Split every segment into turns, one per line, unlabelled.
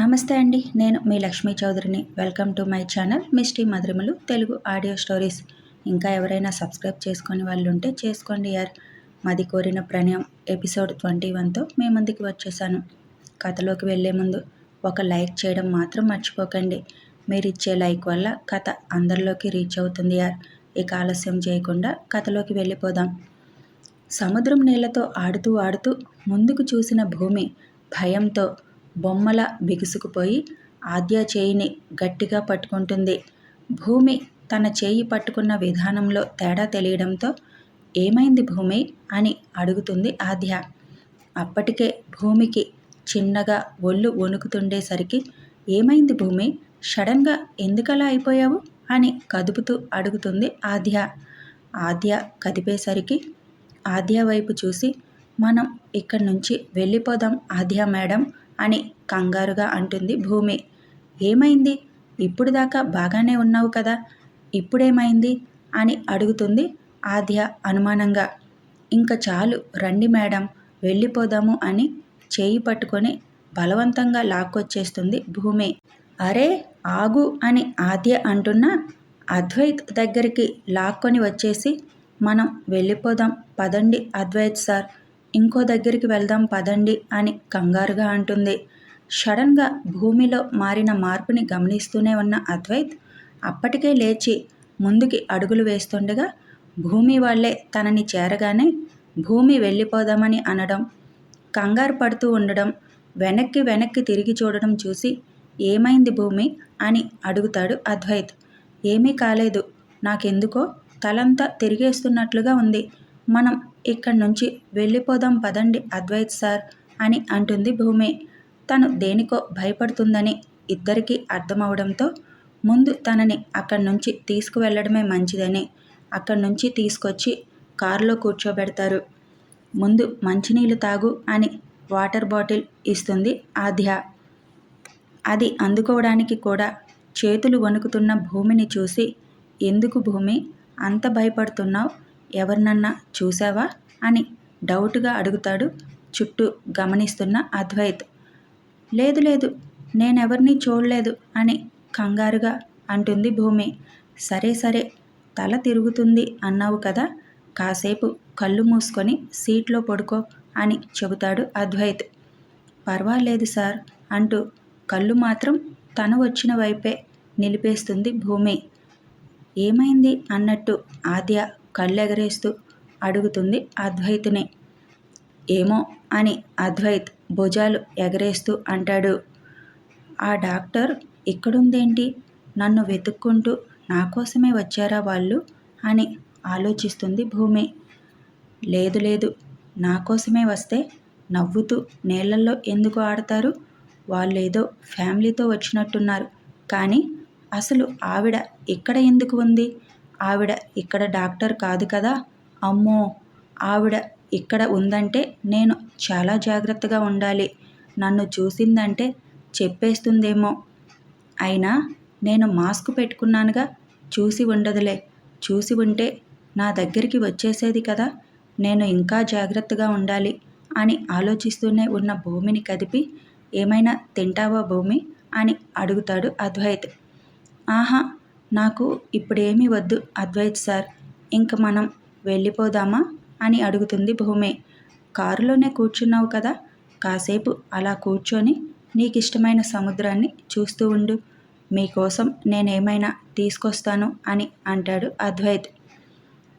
నమస్తే అండి నేను మీ Lakshmi చౌదరిని. Welcome to my channel misty మధురిమలు Telugu audio stories. ఇంకా ఎవరైనా సబ్స్క్రైబ్ చేసుకొని వాళ్ళు ఉంటే చేసుకోండి యార్. మది కోరిన ప్రణయం ఎపిసోడ్ ట్వంటీ వన్తో మీ ముందుకు వచ్చేసాను. కథలోకి వెళ్ళే ముందు ఒక లైక్ చేయడం మాత్రం మర్చిపోకండి. మీరు ఇచ్చే లైక్ వల్ల కథ అందరిలోకి రీచ్ అవుతుంది యార్. ఇక ఆలస్యం చేయకుండా కథలోకి వెళ్ళిపోదాం. సముద్రం నీళ్ళతో ఆడుతూ ఆడుతూ ముందుకు చూసిన భూమి భయంతో బొమ్మల బిగుసుకుపోయి ఆద్య చేయిని గట్టిగా పట్టుకుంటుంది. భూమి తన చేయి పట్టుకున్న విధానంలో తేడా తెలియడంతో ఏమైంది భూమి అని అడుగుతుంది ఆద్య. అప్పటికే భూమికి చిన్నగా ఒళ్ళు వణుకుతుండేసరికి ఏమైంది భూమి? సడన్గా ఎందుకలా అయిపోయావు? అని కదుపుతూ అడుగుతుంది ఆద్య. ఆద్య కదిపేసరికి ఆద్య వైపు చూసి మనం ఇక్కడి నుంచి వెళ్ళిపోదాం ఆద్య మేడం. అని కంగారుగా అంటుంది భూమి. ఏమైంది? ఇప్పుడు దాకా బాగానే ఉన్నావు కదా? ఇప్పుడేమైంది? అని అడుగుతుంది ఆద్య అనుమానంగా. ఇంకా చాలు రండి మేడం వెళ్ళిపోదాము అని చేయి పట్టుకొని బలవంతంగా లాక్కొచ్చేస్తుంది భూమి. అరే ఆగు అని ఆద్య అంటున్నా అద్వైత్ దగ్గరికి లాక్కొని వచ్చేసి మనం వెళ్ళిపోదాం పదండి అద్వైత్ సార్ ఇంకో దగ్గరికి వెళ్దాం పదండి అని కంగారుగా అంటుంది. సడన్గా భూమిలో మారిన మార్పుని గమనిస్తూనే ఉన్న అద్వైత్ అప్పటికే లేచి ముందుకి అడుగులు వేస్తుండగా భూమి వాళ్ళే తనని చేరగానే భూమి వెళ్ళిపోదామని అనడం కంగారు పడుతూ ఉండడం వెనక్కి వెనక్కి తిరిగి చూడడం చూసి ఏమైంది భూమి అని అడుగుతాడు అద్వైత్. ఏమీ కాలేదు నాకెందుకో తలంతా తిరిగేస్తున్నట్లుగా ఉంది. మనం ఇక్కడి నుంచి వెళ్ళిపోదాం పదండి అద్వైత్ సార్ అని అంటుంది భూమి. తను దేనికో భయపడుతుందని ఇద్దరికీ అర్థమవడంతో ముందు తనని అక్కడి నుంచి తీసుకువెళ్ళడమే మంచిదని అక్కడి నుంచి తీసుకొచ్చి కారులో కూర్చోబెడతారు. ముందు మంచినీళ్ళు తాగు అని వాటర్ బాటిల్ ఇస్తుంది ఆధ్య అది అందుకోవడానికి కూడా చేతులు వణుకుతున్న భూమిని చూసి ఎందుకు భూమి? అంత భయపడుతున్నావు? ఎవరినన్నా చూసావా అని డౌట్గా అడుగుతాడు చుట్టూ గమనిస్తున్న అద్వైత్. లేదు లేదు నేనెవరిని చూడలేదు అని కంగారుగా అంటుంది భూమి. సరే సరే తల తిరుగుతుంది అన్నావు కదా కాసేపు కళ్ళు మూసుకొని సీట్లో పడుకో అని చెబుతాడు అద్వైత్. పర్వాలేదు సార్ అంటూ కళ్ళు మాత్రం తను వచ్చిన వైపే నిలిపేస్తుంది భూమి. ఏమైంది అన్నట్టు ఆద్య కళ్ళెగరేస్తూ అడుగుతుంది అద్వైత్ని. ఏమో అని అద్వైత్ భుజాలు ఎగరేస్తూ అంటాడు. ఆ డాక్టర్ ఇక్కడుందేంటి? నన్ను వెతుక్కుంటూ నా కోసమే వచ్చారా వాళ్ళు? అని ఆలోచిస్తుంది భూమి. లేదు లేదు. నా కోసమే వస్తే నవ్వుతూ నీళ్ళల్లో ఎందుకు ఆడతారు? వాళ్ళేదో ఫ్యామిలీతో వచ్చినట్టున్నారు. కానీ అసలు ఆవిడ ఇక్కడ ఎందుకు ఉంది? ఆవిడ ఇక్కడ డాక్టర్ కాదు కదా? అమ్మో! ఆవిడ ఇక్కడ ఉందంటే నేను చాలా జాగ్రత్తగా ఉండాలి. నన్ను చూసిందంటే చెప్పేస్తుందేమో. అయినా నేను మాస్క్ పెట్టుకున్నానుగా. చూసి ఉండదులే. చూసి ఉంటే నా దగ్గరికి వచ్చేసేది కదా? నేను ఇంకా జాగ్రత్తగా ఉండాలి అని ఆలోచిస్తూనే ఉన్న భూమిని కదిపి ఏమైనా తింటావా భూమి? అని అడుగుతాడు అద్వైత్. ఆహా! నాకు ఇప్పుడేమీ వద్దు అద్వైత్ సార్. ఇంక మనం వెళ్ళిపోదామా? అని అడుగుతుంది భూమి. కారులోనే కూర్చున్నావు కదా? కాసేపు అలా కూర్చొని నీకు ఇష్టమైన సముద్రాన్ని చూస్తూ ఉండు. మీకోసం నేనేమైనా తీసుకొస్తాను అని అంటాడు అద్వైత్.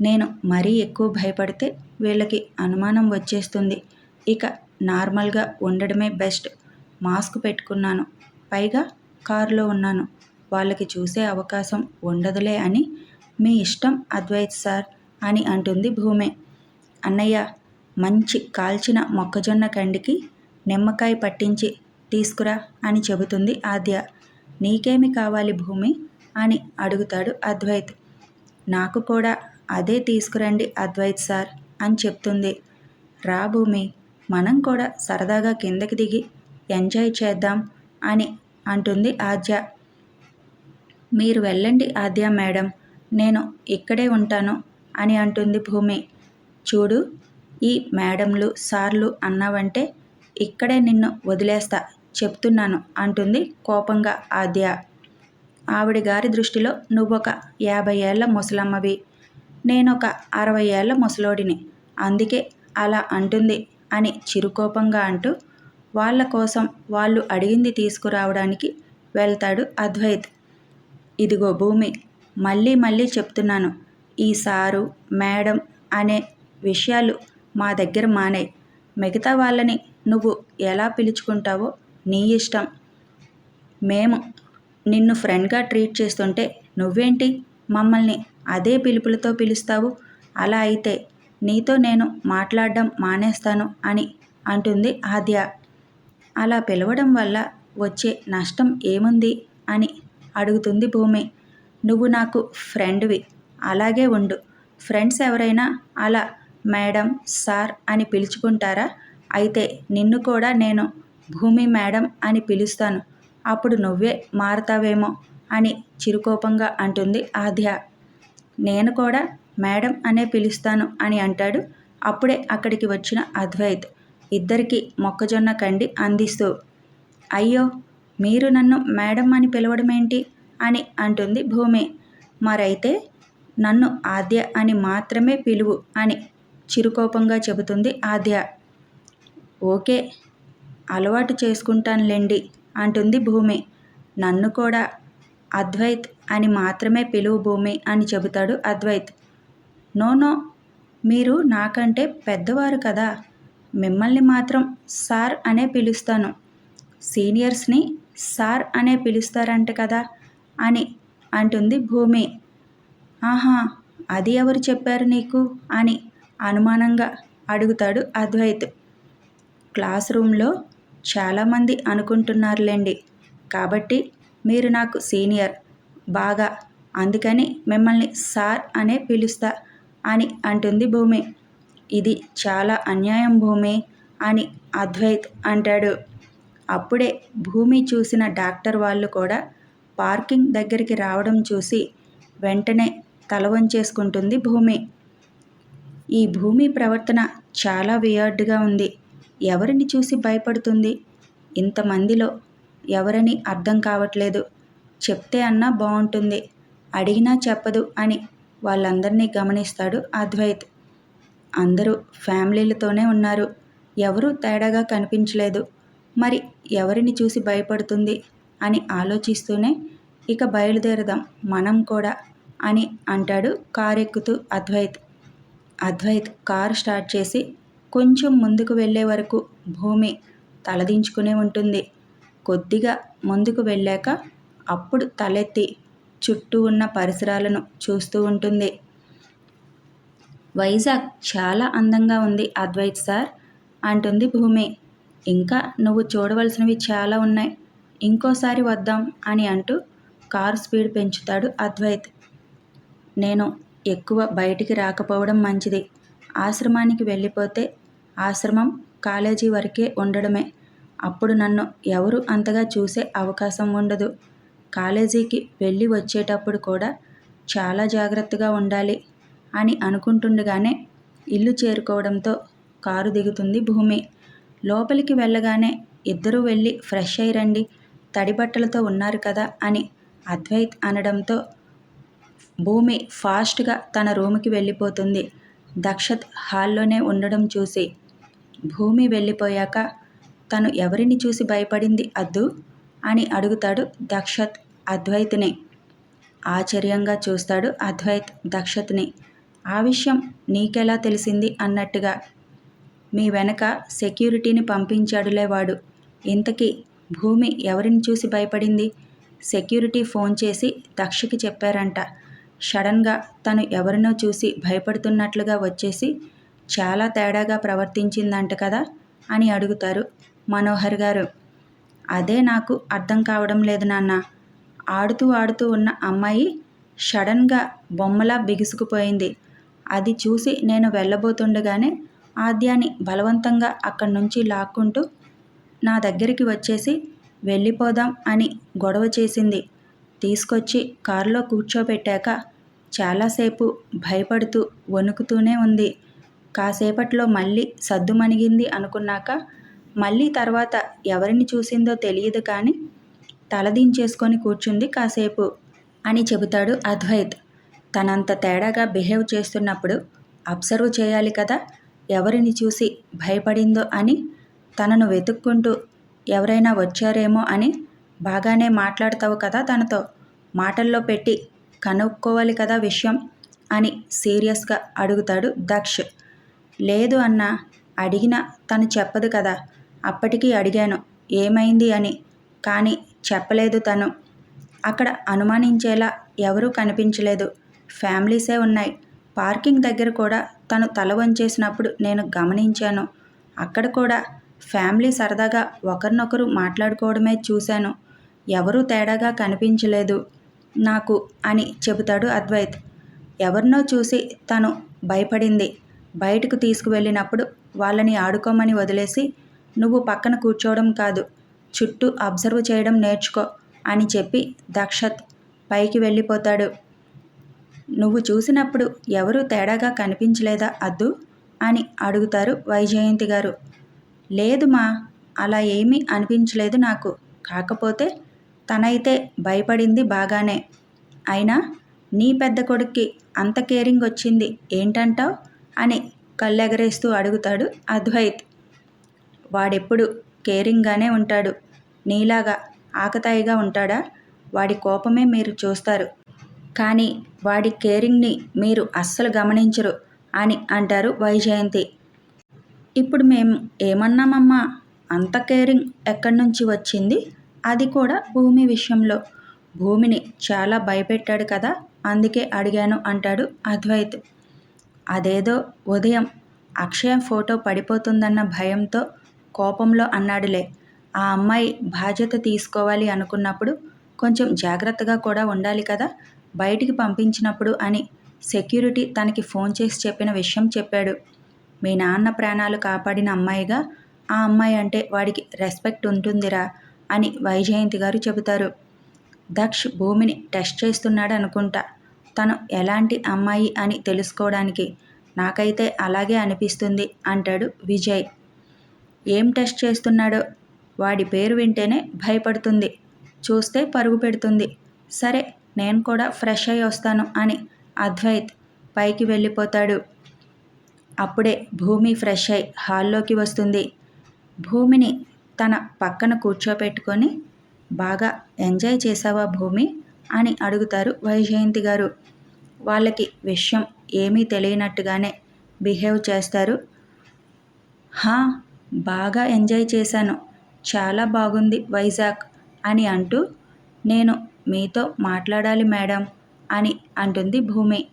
నేను మరీ ఎక్కువ భయపడితే వీళ్ళకి అనుమానం వచ్చేస్తుంది. ఇక నార్మల్గా ఉండడమే బెస్ట్. మాస్క్ పెట్టుకున్నాను. పైగా కారులో ఉన్నాను. వాళ్ళకి చూసే అవకాశం ఉండదులే అని మీ ఇష్టం అద్వైత్ సార్ అని అంటుంది భూమి. అన్నయ్య మంచి కాల్చిన మొక్కజొన్న కండికి నిమ్మకాయ పట్టించి తీసుకురా అని చెబుతుంది ఆద్య. నీకేమి కావాలి భూమి? అని అడుగుతాడు అద్వైత్. నాకు కూడా అదే తీసుకురండి అద్వైత్ సార్ అని చెప్తుంది. రా భూమి మనం కూడా సరదాగా కిందకి దిగి ఎంజాయ్ చేద్దాం అని అంటుంది ఆద్య. మీరు వెళ్ళండి ఆద్య మేడం నేను ఇక్కడే ఉంటాను అని అంటుంది భూమి. చూడు ఈ మేడంలు సార్లు అన్నావంటే ఇక్కడే నిన్ను వదిలేస్తా చెప్తున్నాను అంటుంది కోపంగా ఆద్య. ఆవిడ గారి దృష్టిలో నువ్వొక యాభై ఏళ్ళ ముసలమ్మవి నేనొక అరవై ఏళ్ళ ముసలోడిని. అందుకే అలా అంటుంది అని చిరుకోపంగా అంటూ వాళ్ళ కోసం వాళ్ళు అడిగింది తీసుకురావడానికి వెళ్తాడు అద్వైత్. ఇదిగో భూమి మళ్ళీ మళ్ళీ చెప్తున్నాను. ఈ సారు మేడం అనే విషయాలు మా దగ్గర మానే మిగతా వాళ్ళని నువ్వు ఎలా పిలుచుకుంటావో నీ ఇష్టం. మేము నిన్ను ఫ్రెండ్గా ట్రీట్ చేస్తుంటే నువ్వేంటి? మమ్మల్ని అదే పిలుపులతో పిలుస్తావు? అలా అయితే నీతో నేను మాట్లాడడం మానేస్తాను అని అంటుంది ఆద్య. అలా పిలవడం వల్ల వచ్చే నష్టం ఏముంది అని అడుగుతుంది భూమి. నువ్వు నాకు ఫ్రెండ్వి. అలాగే ఉండు. ఫ్రెండ్స్ ఎవరైనా అలా మేడం సార్ అని పిలుచుకుంటారా? అయితే నిన్ను కూడా నేను భూమి మేడం అని పిలుస్తాను. అప్పుడు నువ్వే మారతావేమో అని చిరుకోపంగా అంటుంది ఆద్య. నేను కూడా మేడం అనే పిలుస్తాను అని అంటాడు. అప్పుడే అక్కడికి వచ్చిన అద్వైత్. ఇద్దరికి మొక్కజొన్న కండి అందిస్తూ అయ్యో మీరు నన్ను మేడం అని పిలవడం ఏంటి అని అంటుంది భూమి. మరైతే నన్ను ఆద్య అని మాత్రమే పిలువు అని చిరుకోపంగా చెబుతుంది ఆద్య. ఓకే అలవాటు చేసుకుంటానులేండి అంటుంది భూమి. నన్ను కూడా అద్వైత్ అని మాత్రమే పిలువు భూమి అని చెబుతాడు అద్వైత్. నో నో మీరు నాకంటే పెద్దవారు కదా. మిమ్మల్ని మాత్రం సార్ అనే పిలుస్తాను. సీనియర్స్ని సార్ అనే పిలుస్తారంట కదా అని అంటుంది భూమి. ఆహా అది ఎవరు చెప్పారు నీకు? అని అనుమానంగా అడుగుతాడు అద్వైత్. క్లాస్ రూమ్లో చాలామంది అనుకుంటున్నారులేండి. కాబట్టి మీరు నాకు సీనియర్ బాగా అందుకని మిమ్మల్ని సార్ అనే పిలుస్తా అని అంటుంది భూమి. ఇది చాలా అన్యాయం భూమి అని అద్వైత్ అంటాడు. అప్పుడే భూమి చూసిన డాక్టర్ వాళ్ళు కూడా పార్కింగ్ దగ్గరికి రావడం చూసి వెంటనే తల వంచేసుకుంటుంది భూమి. ఈ భూమి ప్రవర్తన చాలా వియర్డ్గా ఉంది. ఎవరిని చూసి భయపడుతుంది? ఇంతమందిలో ఎవరని అర్థం కావట్లేదు. చెప్తే అన్నా బాగుంటుంది. అడిగినా చెప్పదు అని వాళ్ళందరినీ గమనిస్తాడు అద్వైత్. అందరూ ఫ్యామిలీలతోనే ఉన్నారు. ఎవరూ తేడాగా కనిపించలేదు. మరి ఎవరిని చూసి భయపడుతుంది అని ఆలోచిస్తూనే ఇక బయలుదేరదాం మనం కూడా అని అంటాడు కారు ఎక్కుతూ అద్వైత్. అద్వైత్ కారు స్టార్ట్ చేసి కొంచెం ముందుకు వెళ్ళే వరకు భూమి తలదించుకునే ఉంటుంది. కొద్దిగా ముందుకు వెళ్ళాక అప్పుడు తలెత్తి చుట్టూ ఉన్న పరిసరాలను చూస్తూ ఉంటుంది. వైజాగ్ చాలా అందంగా ఉంది అద్వైత్ సార్ అంటుంది భూమి. ఇంకా నువ్వు చూడవలసినవి చాలా ఉన్నాయి. ఇంకోసారి వద్దాం అని అంటూ కారు స్పీడ్ పెంచుతాడు అద్వైత్. నేను ఎక్కువ బయటికి రాకపోవడం మంచిది. ఆశ్రమానికి వెళ్ళిపోతే ఆశ్రమం కాలేజీ వరకే ఉండడమే. అప్పుడు నన్ను ఎవరు అంతగా చూసే అవకాశం ఉండదు. కాలేజీకి వెళ్ళి వచ్చేటప్పుడు కూడా చాలా జాగ్రత్తగా ఉండాలి అని అనుకుంటుండగానే ఇల్లు చేరుకోవడంతో కారు దిగుతుంది భూమి. లోపలికి వెళ్ళగానే ఇద్దరూ వెళ్ళి ఫ్రెష్ అయి రండి. తడి బట్టలతో ఉన్నారు కదా అని అద్వైత్ అనడంతో భూమి ఫాస్ట్గా తన రూమ్కి వెళ్ళిపోతుంది. దక్షత్ హాల్లోనే ఉండడం చూసి భూమి వెళ్ళిపోయాక తను ఎవరిని చూసి భయపడింది అద్దు అని అడుగుతాడు దక్షత్ అద్వైత్ని. ఆశ్చర్యంగా చూస్తాడు అద్వైత్ దక్షత్ని. ఆ విషయం నీకెలా తెలిసింది అన్నట్టుగా మీ వెనక సెక్యూరిటీని పంపించాడులే వాడు. ఇంతకీ భూమి ఎవరిని చూసి భయపడింది? సెక్యూరిటీ ఫోన్ చేసి దక్షకి చెప్పారంట. సడన్గా తను ఎవరినో చూసి భయపడుతున్నట్లుగా వచ్చేసి చాలా తేడాగా ప్రవర్తించిందంట కదా? అని అడుగుతారు మనోహర్ గారు. అదే నాకు అర్థం కావడం లేదు నాన్న. ఆడుతూ ఆడుతూ ఉన్న అమ్మాయి సడన్గా బొమ్మలా బిగుసుకుపోయింది. అది చూసి నేను వెళ్ళబోతుండగానే ఆద్యాని బలవంతంగా అక్కడి నుంచి లాక్కుంటూ నా దగ్గరికి వచ్చేసి వెళ్ళిపోదాం అని గొడవ చేసింది. తీసుకొచ్చి కారులో కూర్చోబెట్టాక చాలాసేపు భయపడుతూ వణుకుతూనే ఉంది. కాసేపట్లో మళ్ళీ సద్దుమణిగింది అనుకున్నాక మళ్ళీ తర్వాత ఎవరిని చూసిందో తెలియదు కానీ తలదించేసుకొని కూర్చుంది కాసేపు అని చెబుతాడు అద్వైత్. తనంత తేడాగా బిహేవ్ చేస్తున్నప్పుడు అబ్జర్వ్ చేయాలి కదా ఎవరిని చూసి భయపడిందో అని తనను వెతుక్కుంటూ ఎవరైనా వచ్చారేమో అని బాగానే మాట్లాడతావు కదా తనతో. మాటల్లో పెట్టి కనుక్కోవాలి కదా విషయం అని సీరియస్గా అడుగుతాడు దక్ష్. లేదు అన్న అడిగినా తను చెప్పదు కదా. అప్పటికీ అడిగాను ఏమైంది అని. కానీ చెప్పలేదు తను. అక్కడ అనుమానించేలా ఎవరూ కనిపించలేదు. ఫ్యామిలీసే ఉన్నాయి. పార్కింగ్ దగ్గర కూడా తను తల వంచేసినప్పుడు నేను గమనించాను. అక్కడ కూడా ఫ్యామిలీ సరదాగా ఒకరినొకరు మాట్లాడుకోవడమే చూశాను. ఎవరూ తేడాగా కనిపించలేదు నాకు అని చెబుతాడు అద్వైత్. ఎవరినో చూసి తను భయపడింది. బయటకు తీసుకువెళ్ళినప్పుడు వాళ్ళని ఆడుకోమని వదిలేసి నువ్వు పక్కన కూర్చోవడం కాదు చుట్టూ అబ్జర్వ్ చేయడం నేర్చుకో అని చెప్పి దక్షత్ పైకి వెళ్ళిపోతాడు. నువ్వు చూసినప్పుడు ఎవరు తేడాగా కనిపించలేదా అద్దు అని అడుగుతారు వైజయంతి గారు. లేదు మా అలా ఏమీ అనిపించలేదు నాకు. కాకపోతే తనైతే భయపడింది బాగానే. అయినా నీ పెద్ద కొడుక్కి అంత కేరింగ్ వచ్చింది ఏంటంటావు అని కళ్ళెగరేస్తూ అడుగుతాడు అద్వైత్. వాడెప్పుడు కేరింగ్గానే ఉంటాడు. నీలాగా ఆకతాయిగా ఉంటాడా? వాడి కోపమే మీరు చూస్తారు. కానీ వాడి కేరింగ్ని మీరు అస్సలు గమనించరు అని అంటారు వైజయంతి. ఇప్పుడు మేము ఏమన్నామమ్మా? అంత కేరింగ్ ఎక్కడి నుంచి వచ్చింది? అది కూడా భూమి విషయంలో. భూమిని చాలా భయపెట్టాడు కదా? అందుకే అడిగాను అంటాడు అద్వైత్. అదేదో ఉదయం అక్షయ ఫోటో పడిపోతుందన్న భయంతో కోపంలో అన్నాడులే. ఆ అమ్మాయి బాధ్యత తీసుకోవాలి అనుకున్నప్పుడు కొంచెం జాగ్రత్తగా కూడా ఉండాలి కదా? బయటికి పంపించినప్పుడు అని సెక్యూరిటీ తనకి ఫోన్ చేసి చెప్పిన విషయం చెప్పాడు. మీ నాన్న ప్రాణాలు కాపాడిన అమ్మాయిగా ఆ అమ్మాయి అంటే వాడికి రెస్పెక్ట్ ఉంటుందిరా అని వైజయంతి గారు చెబుతారు. దక్ష్ భూమిని టెస్ట్ చేస్తున్నాడు అనుకుంటా. తను ఎలాంటి అమ్మాయి అని తెలుసుకోవడానికి నాకైతే అలాగే అనిపిస్తుంది అంటాడు విజయ్. ఏం టెస్ట్ చేస్తున్నాడో వాడి పేరు వింటేనే భయపడుతుంది. చూస్తే పరుగు పెడుతుంది. సరే నేను కూడా ఫ్రెష్ అయ్యి వస్తాను అని అద్వైత్ పైకి వెళ్ళిపోతాడు. అప్పుడే భూమి ఫ్రెష్ అయి హాల్లోకి వస్తుంది. భూమిని తన పక్కన కూర్చోపెట్టుకొని బాగా ఎంజాయ్ చేసావా భూమి అని అడుగుతారు వైజయంతి గారు. వాళ్ళకి విషయం ఏమీ తెలియనట్టుగానే బిహేవ్ చేస్తారు. హా బాగా ఎంజాయ్ చేశాను. చాలా బాగుంది వైజాగ్ అని అంటూ నేను మీతో మాట్లాడాలి మేడం అని అంటుంది భూమి.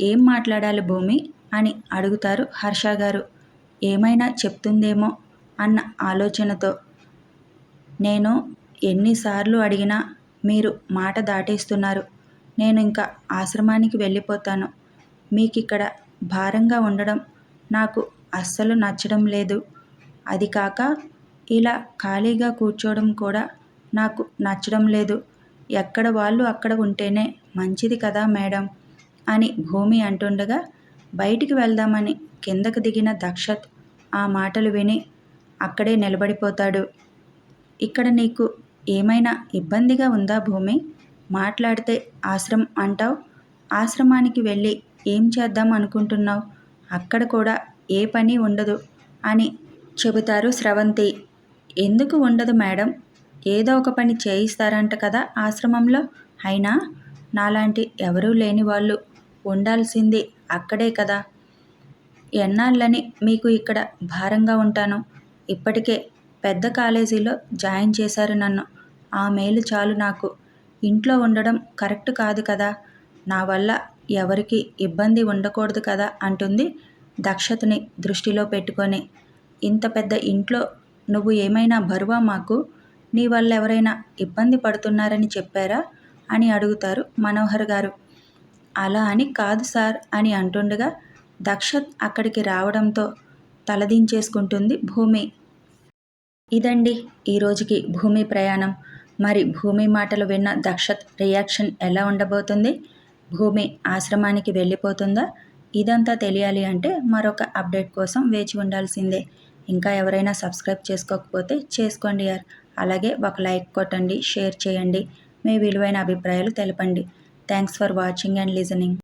ఏం మాట్లాడాలి భూమి అని అడుగుతారు హర్ష గారు. ఏమైనా చెప్తుందేమో అన్న ఆలోచనతో. నేను ఎన్నిసార్లు అడిగినా మీరు మాట దాటేస్తున్నారు. నేను ఇంకా ఆశ్రమానికి వెళ్ళిపోతాను. మీకు ఇక్కడ భారంగా ఉండడం నాకు అస్సలు నచ్చడం లేదు. అది కాక ఇలా ఖాళీగా కూర్చోవడం కూడా నాకు నచ్చడం లేదు. ఎక్కడ వాళ్ళు అక్కడ ఉంటేనే మంచిది కదా మేడం? అని భూమి అంటుండగా బయటికి వెళ్దామని కిందకు దిగిన దక్షత్ ఆ మాటలు విని అక్కడే నిలబడిపోతాడు. ఇక్కడ నీకు ఏమైనా ఇబ్బందిగా ఉందా భూమి? మాట్లాడితే ఆశ్రమం అంటావు? ఆశ్రమానికి వెళ్ళి ఏం చేద్దాం అనుకుంటున్నావు? అక్కడ కూడా ఏ పని ఉండదు అని చెబుతారు స్రవంతి. ఎందుకు ఉండదు మేడం? ఏదో ఒక పని చేయిస్తారంట కదా ఆశ్రమంలో. అయినా నాలాంటి ఎవరూ లేని వాళ్ళు ఉండాల్సింది అక్కడే కదా. ఎన్నాళ్ళని మీకు ఇక్కడ భారంగా ఉంటాను. ఇప్పటికే పెద్ద కాలేజీలో జాయిన్ చేశారు నన్ను. ఆ మేలు చాలు నాకు. ఇంట్లో ఉండడం కరెక్ట్ కాదు కదా. నా వల్ల ఎవరికి ఇబ్బంది ఉండకూడదు కదా అంటుంది దక్షతని దృష్టిలో పెట్టుకొని. ఇంత పెద్ద ఇంట్లో నువ్వు ఏమైనా బరువా మాకు? నీ వల్ల ఎవరైనా ఇబ్బంది పడుతున్నారని చెప్పారా? అని అడుగుతారు మనోహర్ గారు. అలా అని కాదు సార్ అని అంటుండగా దక్షత్ అక్కడికి రావడంతో తలదించేసుకుంటుంది భూమి. ఇదండి ఈరోజుకి భూమి ప్రయాణం. మరి భూమి మాటలు విన్న దక్షత్ రియాక్షన్ ఎలా ఉండబోతుంది? భూమి ఆశ్రమానికి వెళ్ళిపోతుందా? ఇదంతా తెలియాలి అంటే మరొక అప్డేట్ కోసం వేచి ఉండాల్సిందే. ఇంకా ఎవరైనా సబ్స్క్రైబ్ చేసుకోకపోతే చేసుకోండి యార్. అలాగే ఒక లైక్ కొట్టండి షేర్ చేయండి. మీ విలువైన అభిప్రాయాలు తెలపండి. Thanks for watching and listening